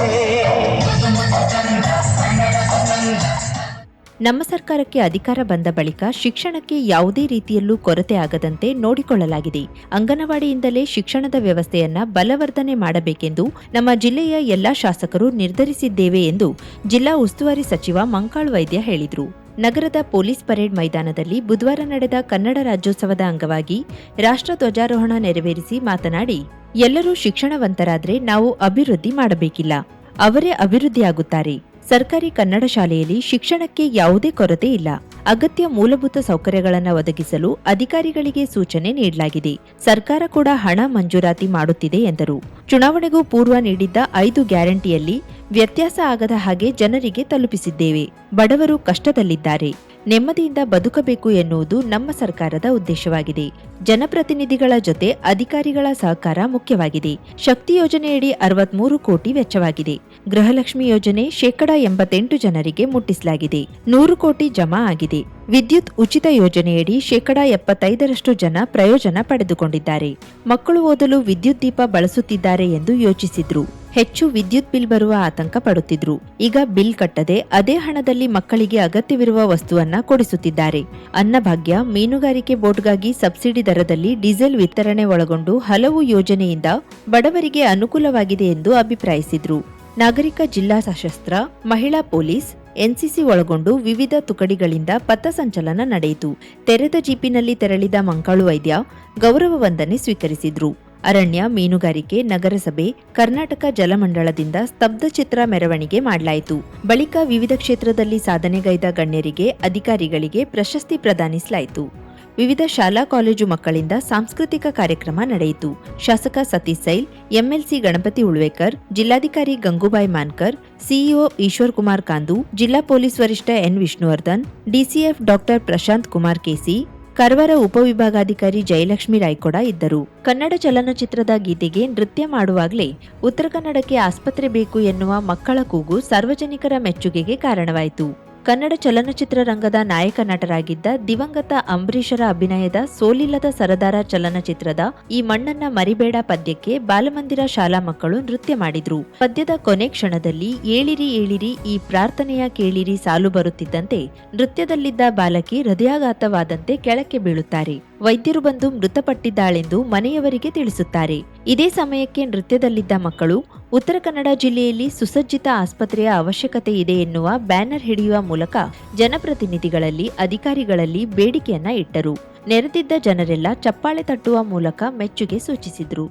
ನಮ್ಮ ಸರ್ಕಾರಕ್ಕೆ ಅಧಿಕಾರ ಬಂದ ಬಳಿಕ ಶಿಕ್ಷಣಕ್ಕೆ ಯಾವುದೇ ರೀತಿಯಲ್ಲೂ ಕೊರತೆ ಆಗದಂತೆ ನೋಡಿಕೊಳ್ಳಲಾಗಿದೆ. ಅಂಗನವಾಡಿಯಿಂದಲೇ ಶಿಕ್ಷಣದ ವ್ಯವಸ್ಥೆಯನ್ನ ಬಲವರ್ಧನೆ ಮಾಡಬೇಕೆಂದು ನಮ್ಮ ಜಿಲ್ಲೆಯ ಎಲ್ಲಾ ಶಾಸಕರು ನಿರ್ಧರಿಸಿದ್ದೇವೆ ಎಂದು ಜಿಲ್ಲಾ ಉಸ್ತುವಾರಿ ಸಚಿವ ಮಂಕಾಳ್ ವೈದ್ಯ ಹೇಳಿದರು. ನಗರದ ಪೊಲೀಸ್ ಪರೇಡ್ ಮೈದಾನದಲ್ಲಿ ಬುಧವಾರ ನಡೆದ ಕನ್ನಡ ರಾಜ್ಯೋತ್ಸವದ ಅಂಗವಾಗಿ ರಾಷ್ಟ್ರ ಧ್ವಜಾರೋಹಣ ನೆರವೇರಿಸಿ ಮಾತನಾಡಿ, ಎಲ್ಲರೂ ಶಿಕ್ಷಣವಂತರಾದರೆ ನಾವು ಅಭಿವೃದ್ಧಿ ಮಾಡಬೇಕಿಲ್ಲ, ಅವರೇ ಅಭಿವೃದ್ಧಿಯಾಗುತ್ತಾರೆ. ಸರ್ಕಾರಿ ಕನ್ನಡ ಶಾಲೆಯಲ್ಲಿ ಶಿಕ್ಷಣಕ್ಕೆ ಯಾವುದೇ ಕೊರತೆ ಇಲ್ಲ. ಅಗತ್ಯ ಮೂಲಭೂತ ಸೌಕರ್ಯಗಳನ್ನು ಒದಗಿಸಲು ಅಧಿಕಾರಿಗಳಿಗೆ ಸೂಚನೆ ನೀಡಲಾಗಿದೆ. ಸರ್ಕಾರ ಕೂಡ ಹಣ ಮಂಜೂರಾತಿ ಮಾಡುತ್ತಿದೆ ಎಂದರು. ಚುನಾವಣೆಗೂ ಪೂರ್ವ ನೀಡಿದ್ದ ಐದು ಗ್ಯಾರಂಟಿಯಲ್ಲಿ ವ್ಯತ್ಯಾಸ ಆಗದ ಹಾಗೆ ಜನರಿಗೆ ತಲುಪಿಸಿದ್ದೇವೆ. ಬಡವರು ಕಷ್ಟದಲ್ಲಿದ್ದಾರೆ. ನೆಮ್ಮದಿಯಿಂದ ಬದುಕಬೇಕು ಎನ್ನುವುದು ನಮ್ಮ ಸರ್ಕಾರದ ಉದ್ದೇಶವಾಗಿದೆ. ಜನಪ್ರತಿನಿಧಿಗಳ ಜೊತೆ ಅಧಿಕಾರಿಗಳ ಸಹಕಾರ ಮುಖ್ಯವಾಗಿದೆ. ಶಕ್ತಿ ಯೋಜನೆಯಡಿ ಅರವತ್ಮೂರು ಕೋಟಿ ವೆಚ್ಚವಾಗಿದೆ. ಗೃಹಲಕ್ಷ್ಮಿ ಯೋಜನೆ ಶೇಕಡಾ ಎಂಬತ್ತೆಂಟು ಜನರಿಗೆ ಮುಟ್ಟಿಸಲಾಗಿದೆ. ನೂರು ಕೋಟಿ ಜಮಾ ಆಗಿದೆ. ವಿದ್ಯುತ್ ಉಚಿತ ಯೋಜನೆಯಡಿ ಶೇಕಡಾ ಎಪ್ಪತ್ತೈದರಷ್ಟು ಜನ ಪ್ರಯೋಜನ ಪಡೆದುಕೊಂಡಿದ್ದಾರೆ. ಮಕ್ಕಳು ಓದಲು ವಿದ್ಯುತ್ ದೀಪ ಬಳಸುತ್ತಿದ್ದಾರೆ ಎಂದು ಯೋಚಿಸಿದ್ರು. ಹೆಚ್ಚು ವಿದ್ಯುತ್ ಬಿಲ್ ಬರುವ ಆತಂಕ ಪಡುತ್ತಿದ್ರು. ಈಗ ಬಿಲ್ ಕಟ್ಟದೆ ಅದೇ ಹಣದಲ್ಲಿ ಮಕ್ಕಳಿಗೆ ಅಗತ್ಯವಿರುವ ವಸ್ತುವನ್ನ ಕೊಡಿಸುತ್ತಿದ್ದಾರೆ. ಅನ್ನಭಾಗ್ಯ ಮೀನುಗಾರಿಕೆ ಬೋಟ್ಗಾಗಿ ಸಬ್ಸಿಡಿ ದರದಲ್ಲಿ ಡೀಸೆಲ್ ವಿತರಣೆ ಒಳಗೊಂಡು ಹಲವು ಯೋಜನೆಯಿಂದ ಬಡವರಿಗೆ ಅನುಕೂಲವಾಗಿದೆ ಎಂದು ಅಭಿಪ್ರಾಯಿಸಿದ್ರು. ನಾಗರಿಕ ಜಿಲ್ಲಾ ಸಶಸ್ತ್ರ, ಮಹಿಳಾ ಪೊಲೀಸ್ ಎನ್ಸಿಸಿ ಒಳಗೊಂಡು ವಿವಿಧ ತುಕಡಿಗಳಿಂದ ಪಥಸಂಚಲನ ನಡೆಯಿತು. ತೆರೆದ ಜೀಪಿನಲ್ಲಿ ತೆರಳಿದ ಮಂಕಾಳು ವೈದ್ಯ ಗೌರವ ವಂದನೆ ಸ್ವೀಕರಿಸಿದ್ರು. ಅರಣ್ಯ, ಮೀನುಗಾರಿಕೆ, ನಗರಸಭೆ, ಕರ್ನಾಟಕ ಜಲಮಂಡಳದಿಂದ ಸ್ತಬ್ಧಚಿತ್ರ ಮೆರವಣಿಗೆ ಮಾಡಲಾಯಿತು. ಬಳಿಕ ವಿವಿಧ ಕ್ಷೇತ್ರದಲ್ಲಿ ಸಾಧನೆಗೈದ ಗಣ್ಯರಿಗೆ, ಅಧಿಕಾರಿಗಳಿಗೆ ಪ್ರಶಸ್ತಿ ಪ್ರದಾನಿಸಲಾಯಿತು. ವಿವಿಧ ಶಾಲಾ ಕಾಲೇಜು ಮಕ್ಕಳಿಂದ ಸಾಂಸ್ಕೃತಿಕ ಕಾರ್ಯಕ್ರಮ ನಡೆಯಿತು. ಶಾಸಕ ಸತೀಶ್ ಸೈಲ್, ಎಂಎಲ್ಸಿ ಗಣಪತಿ ಉಳ್ವೇಕರ್, ಜಿಲ್ಲಾಧಿಕಾರಿ ಗಂಗೂಬಾಯಿ ಮಾನ್ಕರ್, ಸಿಇಒ ಈಶ್ವರ್ ಕುಮಾರ್ ಕಾಂದು, ಜಿಲ್ಲಾ ಪೊಲೀಸ್ ವರಿಷ್ಠ N Vishnuvardhan, DCF doctor Prashant Kumar KC, Karwar ಉಪವಿಭಾಗಾಧಿಕಾರಿ ಜಯಲಕ್ಷ್ಮಿ ರಾಯ್ಕೊಡ ಇದ್ದರು. ಕನ್ನಡ ಚಲನಚಿತ್ರದ ಗೀತೆಗೆ ನೃತ್ಯ ಮಾಡುವಾಗಲೇ ಉತ್ತರ ಕನ್ನಡಕ್ಕೆ ಆಸ್ಪತ್ರೆ ಬೇಕು ಎನ್ನುವ ಮಕ್ಕಳ ಕೂಗು ಸಾರ್ವಜನಿಕರ ಮೆಚ್ಚುಗೆಗೆ ಕಾರಣವಾಯಿತು. ಕನ್ನಡ ಚಲನಚಿತ್ರ ರಂಗದ ನಾಯಕ ನಟರಾಗಿದ್ದ ದಿವಂಗತ ಅಂಬರೀಷರ ಅಭಿನಯದ ಸೋಲಿಲ್ಲದ ಸರದಾರ ಚಲನಚಿತ್ರದ ಈ ಮಣ್ಣನ್ನ ಮರಿಬೇಡ ಪದ್ಯಕ್ಕೆ ಬಾಲಮಂದಿರ ಶಾಲಾ ಮಕ್ಕಳು ನೃತ್ಯ ಮಾಡಿದ್ರು. ಪದ್ಯದ ಕೊನೆ ಕ್ಷಣದಲ್ಲಿ ಏಳಿರಿ ಏಳಿರಿ ಈ ಪ್ರಾರ್ಥನೆಯ ಕೇಳಿರಿ ಸಾಲು ಬರುತ್ತಿದ್ದಂತೆ ನೃತ್ಯದಲ್ಲಿದ್ದ ಬಾಲಕಿ ಹೃದಯಾಘಾತವಾದಂತೆ ಕೆಳಕ್ಕೆ ಬೀಳುತ್ತಾರೆ. ವೈದ್ಯರು ಬಂದು ಮೃತಪಟ್ಟಿದ್ದಾಳೆಂದು ಮನೆಯವರಿಗೆ ತಿಳಿಸುತ್ತಾರೆ. ಇದೇ ಸಮಯಕ್ಕೆ ನೃತ್ಯದಲ್ಲಿದ್ದ ಮಕ್ಕಳು, ಉತ್ತರ ಕನ್ನಡ ಜಿಲ್ಲೆಯಲ್ಲಿ ಸುಸಜ್ಜಿತ ಆಸ್ಪತ್ರೆಯ ಅವಶ್ಯಕತೆ ಇದೆ ಎನ್ನುವ ಬ್ಯಾನರ್ ಹಿಡಿಯುವ ಮೂಲಕ ಜನಪ್ರತಿನಿಧಿಗಳಲ್ಲಿ, ಅಧಿಕಾರಿಗಳಲ್ಲಿ ಬೇಡಿಕೆಯನ್ನ ಇಟ್ಟರು. ನೆರೆದಿದ್ದ ಜನರೆಲ್ಲ ಚಪ್ಪಾಳೆ ತಟ್ಟುವ ಮೂಲಕ ಮೆಚ್ಚುಗೆ ಸೂಚಿಸಿದ್ರು.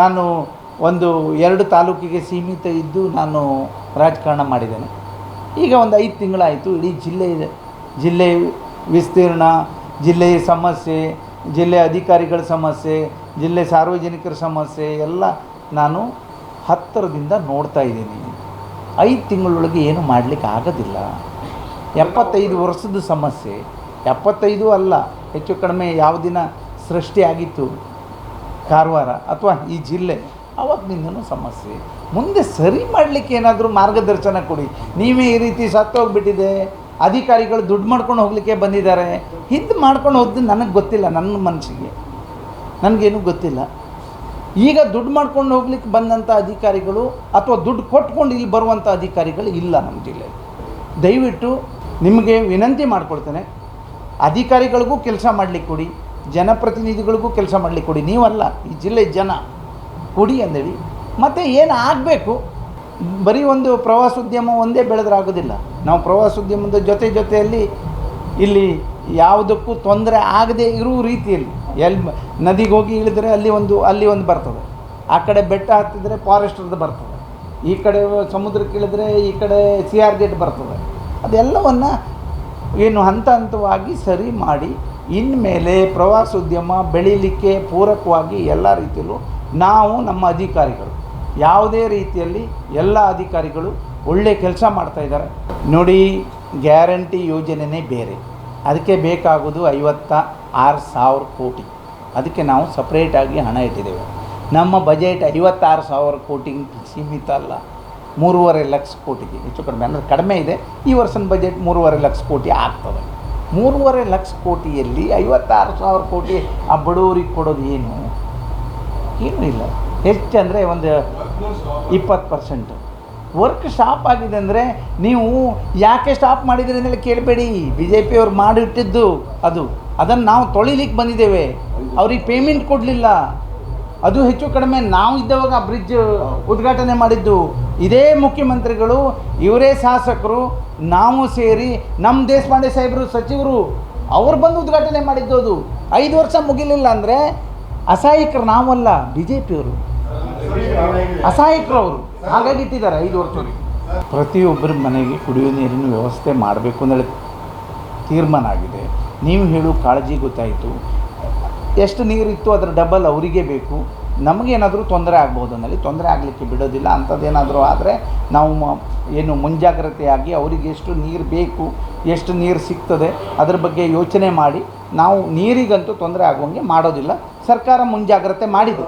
ನಾನು ಒಂದು ಎರಡು ತಾಲೂಕಿಗೆ ಸೀಮಿತ ಇದ್ದು ನಾನು ರಾಜಕಾರಣ ಮಾಡಿದ್ದೇನೆ. ಈಗ ಒಂದು ಐದು ತಿಂಗಳಾಯಿತು, ಇಡೀ ಜಿಲ್ಲೆ ಜಿಲ್ಲೆ ವಿಸ್ತೀರ್ಣ ಜಿಲ್ಲೆಯ ಸಮಸ್ಯೆ, ಜಿಲ್ಲೆ ಅಧಿಕಾರಿಗಳ ಸಮಸ್ಯೆ, ಜಿಲ್ಲೆ ಸಾರ್ವಜನಿಕರ ಸಮಸ್ಯೆ ಎಲ್ಲ ನಾನು ಹತ್ತಿರದಿಂದ ನೋಡ್ತಾ ಇದ್ದೀನಿ. ಐದು ತಿಂಗಳೊಳಗೆ ಏನು ಮಾಡಲಿಕ್ಕೆ ಆಗೋದಿಲ್ಲ. ಎಪ್ಪತ್ತೈದು ವರ್ಷದ ಸಮಸ್ಯೆ. ಎಪ್ಪತ್ತೈದು ಅಲ್ಲ, ಹೆಚ್ಚು ಕಡಿಮೆ ಯಾವ ದಿನ ಸೃಷ್ಟಿಯಾಗಿತ್ತು? ಕಾರವಾರ ಅಥವಾ ಈ ಜಿಲ್ಲೆ? ಆವತ್ತಿನಿಂದನೂ ಸಮಸ್ಯೆ. ಮುಂದೆ ಸರಿ ಮಾಡಲಿಕ್ಕೆ ಏನಾದರೂ ಮಾರ್ಗದರ್ಶನ ಕೊಡಿ. ನೀವೇ ಈ ರೀತಿ ಸತ್ತೋಗ್ಬಿಟ್ಟಿದೆ. ಅಧಿಕಾರಿಗಳು ದುಡ್ಡು ಮಾಡ್ಕೊಂಡು ಹೋಗಲಿಕ್ಕೆ ಬಂದಿದ್ದಾರೆ. ಹಿಂದೆ ಮಾಡ್ಕೊಂಡು ಹೋದ್ದು ನನಗೆ ಗೊತ್ತಿಲ್ಲ, ನನ್ನ ಮನಸ್ಸಿಗೆ ನನಗೇನು ಗೊತ್ತಿಲ್ಲ. ಈಗ ದುಡ್ಡು ಮಾಡ್ಕೊಂಡು ಹೋಗ್ಲಿಕ್ಕೆ ಬಂದಂಥ ಅಧಿಕಾರಿಗಳು ಅಥವಾ ದುಡ್ಡು ಕೊಟ್ಕೊಂಡು ಇಲ್ಲಿ ಬರುವಂಥ ಅಧಿಕಾರಿಗಳು ಇಲ್ಲ ನಮ್ಮ ಜಿಲ್ಲೆಯಲ್ಲಿ. ದಯವಿಟ್ಟು ನಿಮಗೆ ವಿನಂತಿ ಮಾಡ್ಕೊಳ್ತೇನೆ. ಅಧಿಕಾರಿಗಳಿಗೂ ಕೆಲಸ ಮಾಡಲಿಕ್ಕೆ ಕೊಡಿ, ಜನಪ್ರತಿನಿಧಿಗಳಿಗೂ ಕೆಲಸ ಮಾಡಲಿಕ್ಕೆ ಕೊಡಿ. ನೀವಲ್ಲ, ಈ ಜಿಲ್ಲೆ ಜನ, ಕೊಡಿ ಅಂದೇಳಿ. ಮತ್ತು ಏನು ಆಗಬೇಕು? ಬರೀ ಒಂದು ಪ್ರವಾಸೋದ್ಯಮ ಒಂದೇ ಬೆಳೆದ್ರೆ ಆಗೋದಿಲ್ಲ. ನಾವು ಪ್ರವಾಸೋದ್ಯಮದ ಜೊತೆ ಜೊತೆಯಲ್ಲಿ ಇಲ್ಲಿ ಯಾವುದಕ್ಕೂ ತೊಂದರೆ ಆಗದೇ ಇರೋ ರೀತಿಯಲ್ಲಿ. ಎಲ್ಲಿ ನದಿಗೆ ಹೋಗಿ ಇಳಿದ್ರೆ ಅಲ್ಲಿ ಒಂದು ಅಲ್ಲಿ ಒಂದು ಬರ್ತದೆ. ಆ ಕಡೆ ಬೆಟ್ಟ ಹತ್ತಿದ್ರೆ ಫಾರೆಸ್ಟ್ರದ್ದು ಬರ್ತದೆ. ಈ ಕಡೆ ಸಮುದ್ರಕ್ಕೆ ಇಳಿದ್ರೆ ಈ ಕಡೆ ಸಿ ಆರ್ ಗೇಟ್ ಬರ್ತದೆ. ಅದೆಲ್ಲವನ್ನು ಏನು ಹಂತ ಹಂತವಾಗಿ ಸರಿ ಮಾಡಿ, ಇನ್ಮೇಲೆ ಪ್ರವಾಸೋದ್ಯಮ ಬೆಳೀಲಿಕ್ಕೆ ಪೂರಕವಾಗಿ ಎಲ್ಲ ರೀತಿಯಲ್ಲೂ ನಾವು ನಮ್ಮ ಅಧಿಕಾರಿಗಳು, ಯಾವುದೇ ರೀತಿಯಲ್ಲಿ ಎಲ್ಲ ಅಧಿಕಾರಿಗಳು ಒಳ್ಳೆ ಕೆಲಸ ಮಾಡ್ತಾಯಿದ್ದಾರೆ ನೋಡಿ, ಗ್ಯಾರಂಟಿ ಯೋಜನೆನೇ ಬೇರೆ. ಅದಕ್ಕೆ ಬೇಕಾಗೋದು ಐವತ್ತ ಆರು ಸಾವಿರ ಕೋಟಿ. ಅದಕ್ಕೆ ನಾವು ಸಪ್ರೇಟಾಗಿ ಹಣ ಇಟ್ಟಿದ್ದೇವೆ. ನಮ್ಮ ಬಜೆಟ್ ಐವತ್ತಾರು ಸಾವಿರ ಕೋಟಿಗೆ ಸೀಮಿತ ಅಲ್ಲ. ಮೂರುವರೆ ಲಕ್ಷ ಕೋಟಿಗೆ, ಹೆಚ್ಚು ಕಡಿಮೆ, ಅಂದರೆ ಕಡಿಮೆ ಇದೆ. ಈ ವರ್ಷದ ಬಜೆಟ್ ಮೂರುವರೆ ಲಕ್ಷ ಕೋಟಿ ಆಗ್ತದೆ. ಮೂರುವರೆ ಲಕ್ಷ ಕೋಟಿಯಲ್ಲಿ ಐವತ್ತಾರು ಸಾವಿರ ಕೋಟಿ ಆ ಬಡವರಿಗೆ ಕೊಡೋದು ಏನು? ಏನೂ ಇಲ್ಲ. ಹೆಚ್ಚಂದರೆ ಒಂದು ಇಪ್ಪತ್ತು ಪರ್ಸೆಂಟು ವರ್ಕ್ ಸ್ಟಾಪ್ ಆಗಿದೆ ಅಂದರೆ ನೀವು ಯಾಕೆ ಸ್ಟಾಪ್ ಮಾಡಿದ್ರಿ ಅಂತೇಳಿ ಕೇಳಬೇಡಿ. ಬಿ ಜೆ ಪಿಯವ್ರು ಮಾಡಿಟ್ಟಿದ್ದು ಅದು. ಅದನ್ನು ನಾವು ತೊಳಿಲಿಕ್ಕೆ ಬಂದಿದ್ದೇವೆ. ಅವ್ರಿಗೆ ಪೇಮೆಂಟ್ ಕೊಡಲಿಲ್ಲ. ಅದು ಹೆಚ್ಚು ಕಡಿಮೆ. ನಾವು ಇದ್ದವಾಗ ಬ್ರಿಡ್ಜ್ ಉದ್ಘಾಟನೆ ಮಾಡಿದ್ದು. ಇದೇ ಮುಖ್ಯಮಂತ್ರಿಗಳು, ಇವರೇ ಶಾಸಕರು, ನಾವು ಸೇರಿ ನಮ್ಮ ದೇಶಪಾಂಡೆ ಸಾಹೇಬರು, ಸಚಿವರು, ಅವ್ರು ಬಂದು ಉದ್ಘಾಟನೆ ಮಾಡಿದ್ದು ಅದು ಐದು ವರ್ಷ ಮುಗಿಲಿಲ್ಲ ಅಂದರೆ ಅಸಹಾಯಕರು ನಾವಲ್ಲ ಬಿ ಜೆ ಪಿಯವರು ಅಸಹಾಯಕರು ಅವರು. ಹಾಗಾಗಿ ಇಟ್ಟಿದ್ದಾರೆ ಐದು ವರ್ಷವರೆಗೆ ಪ್ರತಿಯೊಬ್ಬರ ಮನೆಗೆ ಕುಡಿಯುವ ನೀರಿನ ವ್ಯವಸ್ಥೆ ಮಾಡಬೇಕು ಅಂತೇಳಿ ತೀರ್ಮಾನ ಆಗಿದೆ. ನೀವು ಹೇಳು ಕಾಳಜಿ ಗೊತ್ತಾಯಿತು. ಎಷ್ಟು ನೀರಿತ್ತು, ಅದರ ಡಬಲ್ ಅವರಿಗೆ ಬೇಕು. ನಮಗೇನಾದರೂ ತೊಂದರೆ ಆಗ್ಬೋದು ಅನ್ನಲ್ಲಿ ತೊಂದರೆ ಆಗಲಿಕ್ಕೆ ಬಿಡೋದಿಲ್ಲ, ಅಂಥದ್ದೇನಾದರೂ ಆದರೆ ನಾವು ಏನು ಮುಂಜಾಗ್ರತೆಯಾಗಿ ಅವರಿಗೆ ಎಷ್ಟು ನೀರು ಬೇಕು, ಎಷ್ಟು ನೀರು ಸಿಗ್ತದೆ ಅದ್ರ ಬಗ್ಗೆ ಯೋಚನೆ ಮಾಡಿ, ನಾವು ನೀರಿಗಂತೂ ತೊಂದರೆ ಆಗುವಂಗೆ ಮಾಡೋದಿಲ್ಲ. ಸರ್ಕಾರ ಮುಂಜಾಗ್ರತೆ ಮಾಡಿದೆ